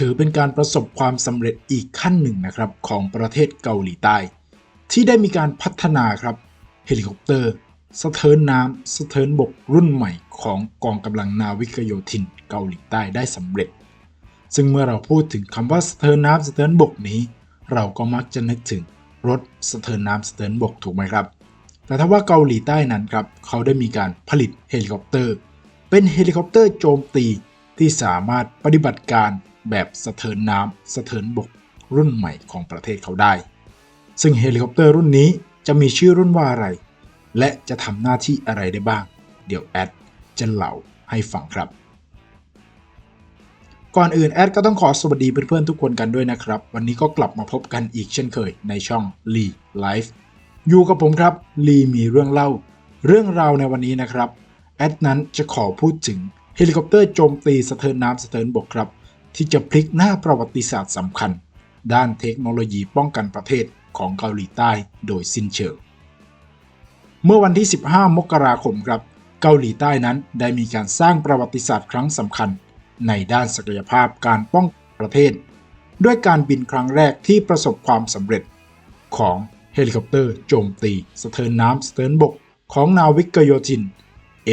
ถือเป็นการประสบความสำเร็จอีกขั้นหนึ่งนะครับของประเทศเกาหลีใต้ ที่ได้มีการพัฒนาครับเฮลิคอปเตอร์สะเทินน้ำสะเทินบกรุ่นใหม่ของกองกำลังนาวิกโยธินเกาหลีใต้ได้สำเร็จ ซึ่งเมื่อเราพูดถึงคำว่าสะเทินน้ำสะเทินบกนี้ เราก็มักจะนึกถึงรถสะเทินน้ำสะเทินบกถูกไหมครับ แต่ถ้าว่าเกาหลีใต้นั้นครับเขาได้มีการผลิตเฮลิคอปเตอร์ เป็นเฮลิคอปเตอร์โจมตีที่สามารถปฏิบัติการ แบบสะเทินน้ำสะเทินบกรุ่นใหม่ของประเทศเขาได้ ซึ่งเฮลิคอปเตอร์รุ่นนี้จะมีชื่อรุ่นว่าอะไร และจะทำหน้าที่อะไรได้บ้าง เดี๋ยวแอดจะเล่าให้ฟังครับ ก่อนอื่นแอดก็ต้องขอสวัสดีเพื่อนๆทุกคนกันด้วยนะครับ วันนี้ก็กลับมาพบกันอีกเช่นเคยในช่อง Lee Life อยู่กับผมครับ ลีมีเรื่องเล่า เรื่องราวในวันนี้นะครับ แอดนั้นจะขอพูดถึงเฮลิคอปเตอร์โจมตีสะเทินน้ำสะเทินบกครับ ที่จะพลิกหน้าประวัติศาสตร์สำคัญ ด้านเทคโนโลยีป้องกันประเทศของเกาหลีใต้โดยสิ้นเชิง เมื่อวันที่ 15 มกราคมครับ เกาหลีใต้นั้นได้มีการสร้างประวัติศาสตร์ครั้งสำคัญ ในด้านศักยภาพการป้องกันประเทศ ด้วยการบินครั้งแรกที่ประสบความสำเร็จ ของเฮลิคอปเตอร์โจมตี สะเทินน้ำสะเทินบก ของนาวิกโยธิน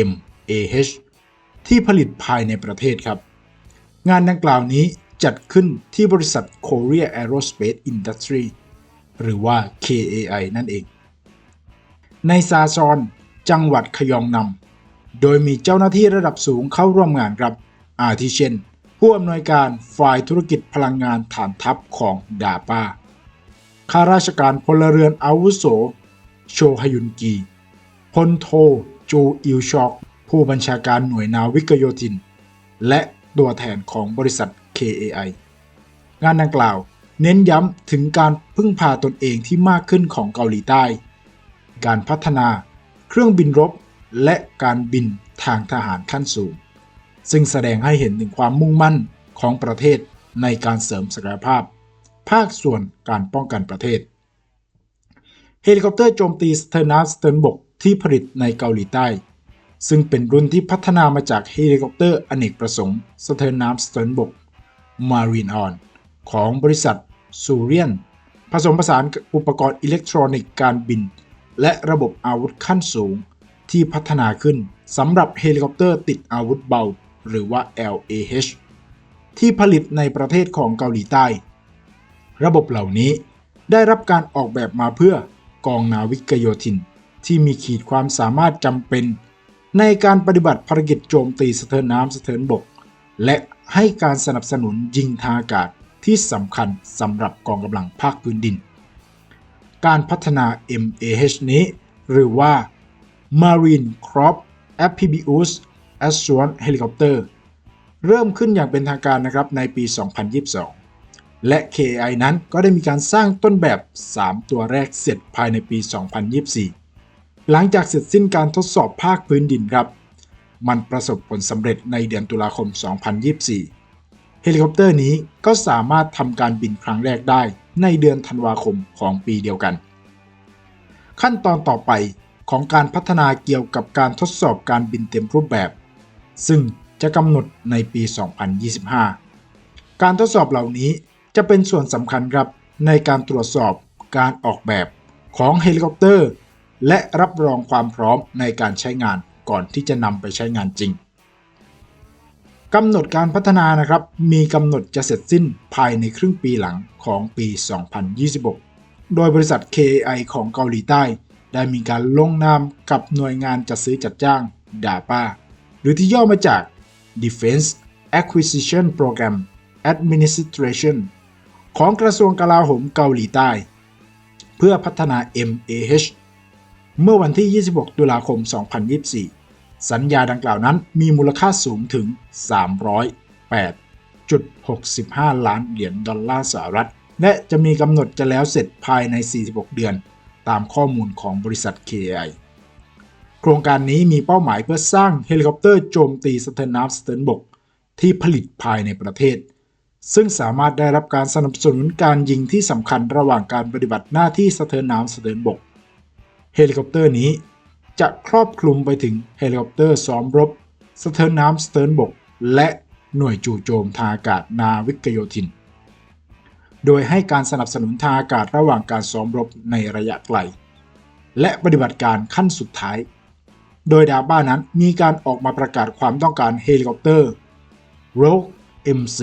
MAH ที่ผลิตภายในประเทศครับ งานดังกล่าวนี้จัดขึ้นที่บริษัท Korea Aerospace Industry หรือว่า KAI นั่นเอง ในซาซอน จังหวัดขยองนำโดยมีเจ้าหน้าที่ระดับสูงเข้าร่วมงานครับ อาทิเช่น ผู้อำนวยการฝ่ายธุรกิจพลังงานฐานทัพของดาปาข้าราชการพลเรือนอาวุโส โชฮยุนกีพลโท จูอิลชอก ผู้บัญชาการหน่วยนาวิกโยธิน และ ตัวแทนของบริษัท KAI งานดังกล่าวเน้นย้ำถึงการพึ่งพาตนเองที่มากขึ้นของเกาหลีใต้ การพัฒนาเครื่องบินรบ และการบินทางทหารขั้นสูง ซึ่งแสดงให้เห็นถึงความมุ่งมั่นของประเทศในการเสริมศักยภาพ ภาคส่วนการป้องกันประเทศ เฮลิคอปเตอร์โจมตีสเตอร์นาสเตอร์บกที่ผลิตในเกาหลีใต้ ซึ่งเป็นรุ่นที่พัฒนามาจากเฮลิคอปเตอร์อเนกประสงค์สะเตอร์น้ำสเตอร์บก Marine On ของบริษัทซูเรียนผสมผสานอุปกรณ์อิเล็กทรอนิกส์การบิน และระบบอาวุธขั้นสูง ที่พัฒนาขึ้นสำหรับเฮลิคอปเตอร์ติดอาวุธเบา หรือว่า LAH ที่ผลิตในประเทศของเกาหลีใต้ ระบบเหล่านี้ได้รับการออกแบบมาเพื่อกองนาวิกโยธิน ที่มีขีดความสามารถจำเป็น ในการปฏิบัติภารกิจโจมตีสะเทินน้ำสะเทินบก และให้การสนับสนุนยิงทางอากาศที่สำคัญสำหรับกองกำลังภาคพื้นดิน การพัฒนา MAH นี้ หรือว่า Marine Crop Amphibious Assault Helicopter เริ่มขึ้นอย่างเป็นทางการนะครับในปี 2022 และ KI นั้นก็ได้มีการสร้างต้นแบบ 3 ตัวแรกเสร็จภายในปี 2024 หลังจากเสร็จสิ้นการทดสอบภาคพื้นดินครับ มันประสบผลสำเร็จในเดือนตุลาคม 2024 เฮลิคอปเตอร์นี้ก็สามารถทำการบินครั้งแรกได้ในเดือนธันวาคมของปีเดียวกัน ขั้นตอนต่อไปของการพัฒนาเกี่ยวกับการทดสอบการบินเต็มรูปแบบ ซึ่งจะกำหนดในปี 2025 การทดสอบเหล่านี้จะเป็นส่วนสำคัญครับในการตรวจสอบการออกแบบของเฮลิคอปเตอร์ และรับรองความพร้อมในการใช้งานก่อนที่จะนำไปใช้งานจริงกำหนดการพัฒนานะครับ มีกำหนดจะเสร็จสิ้นภายในครึ่งปีหลังของปี 2026 โดยบริษัท KAI ของเกาหลีใต้ ได้มีการลงนามกับหน่วยงานจัดซื้อจัดจ้าง DAPA หรือที่ย่อมาจาก Defense Acquisition Program Administration ของกระทรวงกลาโหมเกาหลีใต้ เพื่อพัฒนา MAH เมื่อวันที่ 26 ตุลาคม 2024 สัญญาดังกล่าวนั้นมีมูลค่าสูงถึง 308.65 ล้านเหรียญดอลลาร์สหรัฐ และจะมีกำหนดจะแล้วเสร็จภายใน 46 เดือน ตามข้อมูลของบริษัท KAI โครงการนี้มีเป้าหมายเพื่อสร้างเฮลิคอปเตอร์โจมตีสเตอร์น้ำสเตอร์บก ที่ผลิตภายในประเทศ ซึ่งสามารถได้รับการสนับสนุนการยิงที่สำคัญระหว่างการปฏิบัติหน้าที่สเตอร์น้ำสเตอร์บก เฮลิคอปเตอร์นี้ จะครอบคลุมไปถึงเฮลิคอปเตอร์ซ้อมรบสเตอร์น้ำสเตอร์บก และหน่วยจู่โจมทางอากาศนาวิกโยธิน โดยให้การสนับสนุนทางอากาศระหว่างการซ้อมรบในระยะไกล และปฏิบัติการขั้นสุดท้าย โดยดาบ้านั้นมีการออกมาประกาศความต้องการเฮลิคอปเตอร์ Rogue MC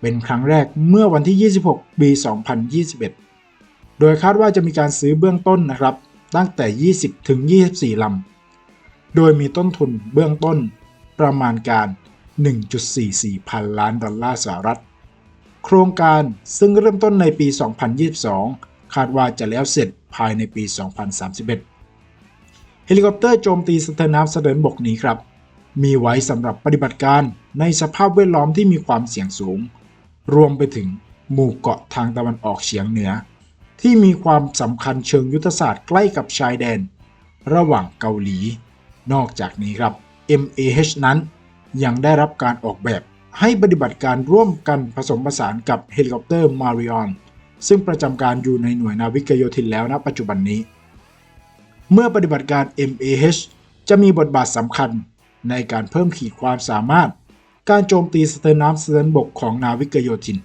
เป็นครั้งแรกเมื่อวันที่ 26 ปี 2021 โดยคาดว่าจะมีการซื้อเบื้องต้นนะครับ ตั้งแต่ 20 ถึง 24 ลำ โดยมีต้นทุนเบื้องต้นประมาณการ 1.44 พันล้านดอลลาร์สหรัฐ โครงการซึ่งเริ่มต้นในปี 2022 คาดว่าจะแล้วเสร็จภายในปี 2031 เฮลิคอปเตอร์โจมตีสเตอร์น้ำสเดินบกนี้ครับ มีไว้สำหรับปฏิบัติการในสภาพแวดล้อมที่มีความเสี่ยงสูง รวมไปถึงหมู่เกาะทางตะวันออกเฉียงเหนือ ที่มีความสำคัญเชิงยุทธศาสตร์ใกล้กับชายแดน ระหว่างเกาหลี นอกจากนี้ครับ MAH นั้นยังได้รับการออกแบบให้ปฏิบัติการร่วมกันผสมผสานกับเฮลิคอปเตอร์มาริออนซึ่งประจำการอยู่ในหน่วยนาวิกโยธินแล้วณปัจจุบันนี้ เมื่อปฏิบัติการ MAH จะมีบทบาทสำคัญในการเพิ่มขีดความสามารถ การโจมตีสเตอร์น้ำสเตอร์บกของนาวิกโยธิน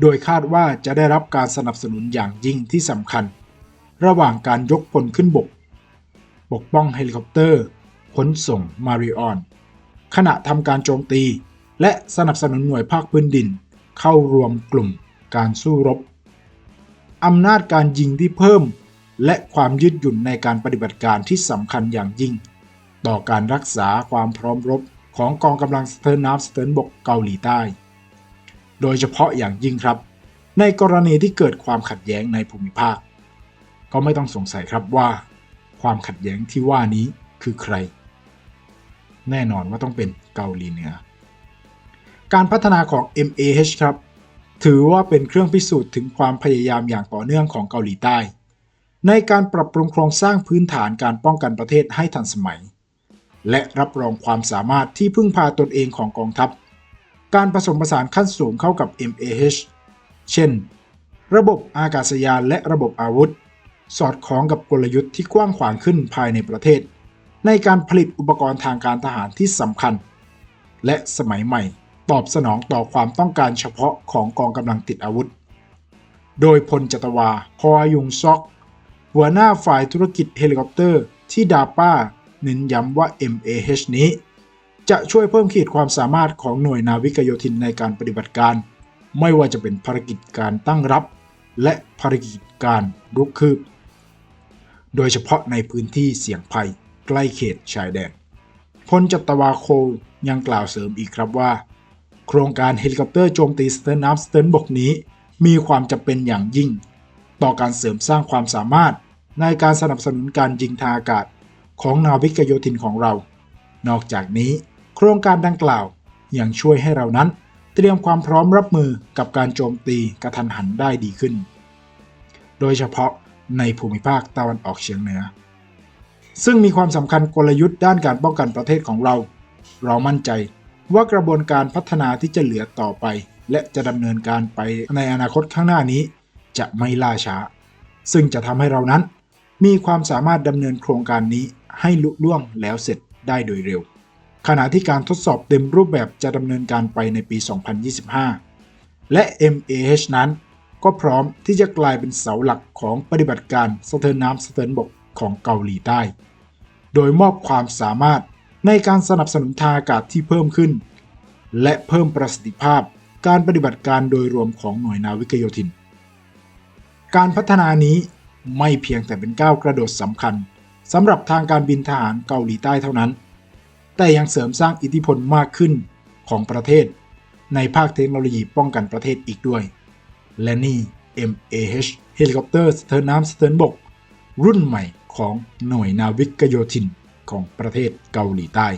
โดยคาดว่าจะได้รับการสนับสนุนอย่างยิ่งที่สำคัญ ระหว่างการยกพลขึ้นบก ปกป้องเฮลิคอปเตอร์ขนส่งมาริออน ขณะทำการโจมตี และสนับสนุนหน่วยภาคพื้นดิน เข้ารวมกลุ่มการสู้รบอำนาจการยิงที่เพิ่ม และความยืดหยุ่นในการปฏิบัติการที่สำคัญอย่างยิ่ง ต่อการรักษาความพร้อมรบของกองกำลังสเตอร์น้ำสเตอร์บกเกาหลีใต้ โดยเฉพาะอย่างยิ่งครับ ในกรณีที่เกิดความขัดแย้งในภูมิภาค ก็ไม่ต้องสงสัยครับว่า ความขัดแย้งที่ว่านี้คือใคร แน่นอนว่าต้องเป็นเกาหลีเหนือ การพัฒนาของ MAH ครับ ถือว่าเป็นเครื่องพิสูจน์ถึงความพยายามอย่างต่อเนื่องของเกาหลีใต้ ในการปรับปรุงโครงสร้างพื้นฐานการป้องกันประเทศให้ทันสมัย และรับรองความสามารถที่พึ่งพาตนเองของกองทัพ การผสมผสานขั้นสูงเข้ากับ MAH เช่น ระบบอากาศยานและระบบอาวุธ สอดคล้องกับกลยุทธ์ที่กว้างขวางขึ้นภายในประเทศ ในการผลิตอุปกรณ์ทางการทหารที่สำคัญ และสมัยใหม่ตอบสนองต่อความต้องการเฉพาะของกองกำลังติดอาวุธ โดยพลจัตวาพอยุงซอก หัวหน้าฝ่ายธุรกิจเฮลิคอปเตอร์ที่ดาป้าเน้นย้ำว่า MAH นี้ จะช่วยเพิ่มขีดความสามารถของหน่วยนาวิกโยธินในการปฏิบัติการ ไม่ว่าจะเป็นภารกิจการตั้งรับ และภารกิจการรุกคืบ โดยเฉพาะในพื้นที่เสี่ยงภัยใกล้เขตชายแดนพลจัตวาโคยังกล่าวเสริมอีกครับว่า โครงการเฮลิคอปเตอร์โจมตีสเตอร์น้ำสเตอร์บกนี้ มีความจำเป็นอย่างยิ่ง ต่อการเสริมสร้างความสามารถในการสนับสนุนการยิงทางอากาศของนาวิกโยธินของเรา นอกจากนี้ โครงการดังกล่าวยังช่วยให้เรานั้น เตรียมความพร้อมรับมือกับการโจมตีกระทันหันได้ดีขึ้น โดยเฉพาะในภูมิภาคตะวันออกเฉียงเหนือ ซึ่งมีความสำคัญกลยุทธ์ด้านการป้องกันประเทศของเรา เรามั่นใจว่ากระบวนการพัฒนาที่จะเหลือต่อไป และจะดำเนินการไปในอนาคตข้างหน้านี้ จะไม่ล่าช้า ซึ่งจะทำให้เรานั้น มีความสามารถดำเนินโครงการนี้ให้ลุล่วงแล้วเสร็จได้โดยเร็ว ขณะที่การทดสอบเต็มรูปแบบจะดำเนินการไปในปี 2025 และ MAH นั้น ก็พร้อมที่จะกลายเป็นเสาหลักของปฏิบัติการสะเทินน้ำสะเทินบกของเกาหลีใต้ โดยมอบความสามารถในการสนับสนุนทางอากาศที่เพิ่มขึ้น และเพิ่มประสิทธิภาพการปฏิบัติการโดยรวมของหน่วยนาวิกโยธิน การพัฒนานี้ไม่เพียงแต่เป็นก้าวกระโดดสำคัญสำหรับทางการบินทหารเกาหลีใต้เท่านั้น แต่ยังเสริมสร้างอิทธิพลมากขึ้นของประเทศ ในภาคเทคโนโลยีป้องกันประเทศอีกด้วย และนี่ MAH เฮลิคอปเตอร์สเตอร์น้ำสเตอร์บก รุ่นใหม่ของหน่วยนาวิกโยธินของประเทศเกาหลีใต้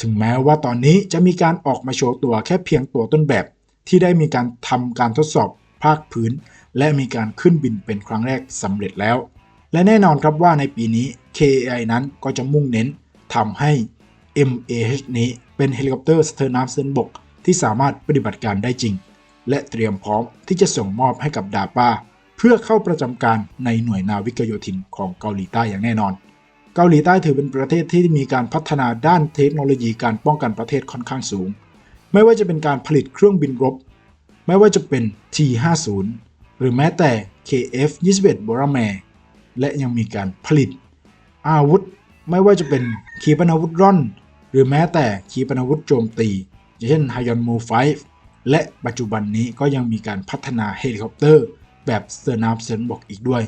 ถึงแม้ว่าตอนนี้จะมีการออกมาโชว์ตัวแค่เพียงตัวต้นแบบ ที่ได้มีการทำการทดสอบภาคพื้น และมีการขึ้นบินเป็นครั้งแรกสำเร็จแล้ว และแน่นอนครับว่าในปีนี้ KAI นั้นก็จะมุ่งเน้น ทำให้ MAH นี้เป็นเฮลิคอปเตอร์สเตอร์น้ำเส้นบก ที่สามารถปฏิบัติการได้จริง และเตรียมพร้อมที่จะส่งมอบให้กับดาป้าเพื่อเข้าประจำการในหน่วยนาวิกโยธินของเกาหลีใต้อย่างแน่นอน เกาหลีใต้ถือเป็นประเทศที่มีการพัฒนาด้านเทคโนโลยีการป้องกันประเทศค่อนข้างสูง ไม่ว่าจะเป็นการผลิตเครื่องบินรบ ไม่ว่าจะเป็น T50 หรือแม้แต่ KF-21 b o r a m a r และยังมีการผลิต อาวุธ ไม่ว่าจะเป็นขีปนาวุธร่อน หรือแม้แต่ขีปนาวุธโจมตีอย่างเช่นฮายอนมู5และปัจจุบันนี้ก็ยังมีการพัฒนาเฮลิคอปเตอร์แบบเสือน้ำเสือกอีกด้วย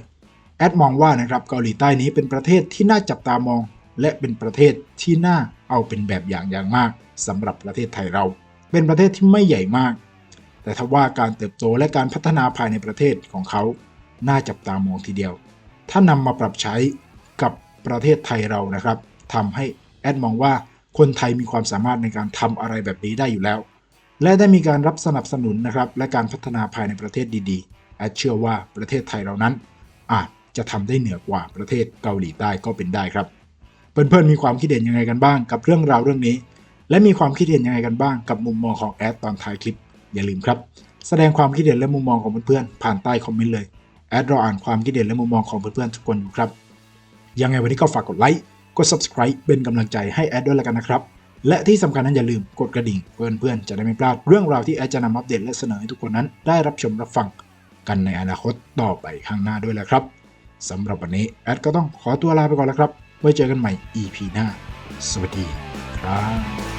แอดมองว่านะครับเกาหลีใต้นี้เป็นประเทศที่น่าจับตามอง และเป็นประเทศที่น่าเอาเป็นแบบอย่างอย่างมากสำหรับประเทศไทยเรา เป็นประเทศที่ไม่ใหญ่มาก แต่ถ้าว่าการเติบโตและการพัฒนาภายในประเทศของเขา น่าจับตามองทีเดียว ถ้านำมาปรับใช้กับ ประเทศไทยเรานะครับทำให้แอดมองว่าคนไทยมีความสามารถในการทำอะไรแบบนี้ได้อยู่แล้ว และได้มีการรับสนับสนุนนะครับและการพัฒนาภายในประเทศดีๆแอดเชื่อว่าประเทศไทยเรานั้น อาจจะทำได้เหนือกว่าประเทศเกาหลีใต้ก็เป็นได้ครับ เพื่อนๆมีความคิดเห็นยังไงกันบ้างกับเรื่องราวเรื่องนี้ และมีความคิดเห็นยังไงกันบ้างกับมุมมองของแอดตอนท้ายคลิป อย่าลืมครับ แสดงความคิดเห็นและมุมมองของเพื่อนๆผ่านใต้คอมเมนต์เลยแอดรออ่านความคิดเห็นและมุมมองของเพื่อนๆทุกคนอยู่ครับ ยังไงวันนี้ก็ฝากกดไลค์ กด subscribe เป็นกำลังใจให้แอดด้วยแล้วกันนะครับ และที่สำคัญนั้นอย่าลืมกดกระดิ่งเพื่อนๆจะได้ไม่พลาดเรื่องราวที่แอดจะนำอัปเดตและเสนอให้ทุกคนนั้น ได้รับชมรับฟังกันในอนาคตต่อไปข้างหน้าด้วยแหละครับสำหรับวันนี้แอดก็ต้องขอตัวลาไปก่อนแล้วครับ ไว้เจอกันใหม่ EP หน้า สวัสดีครับ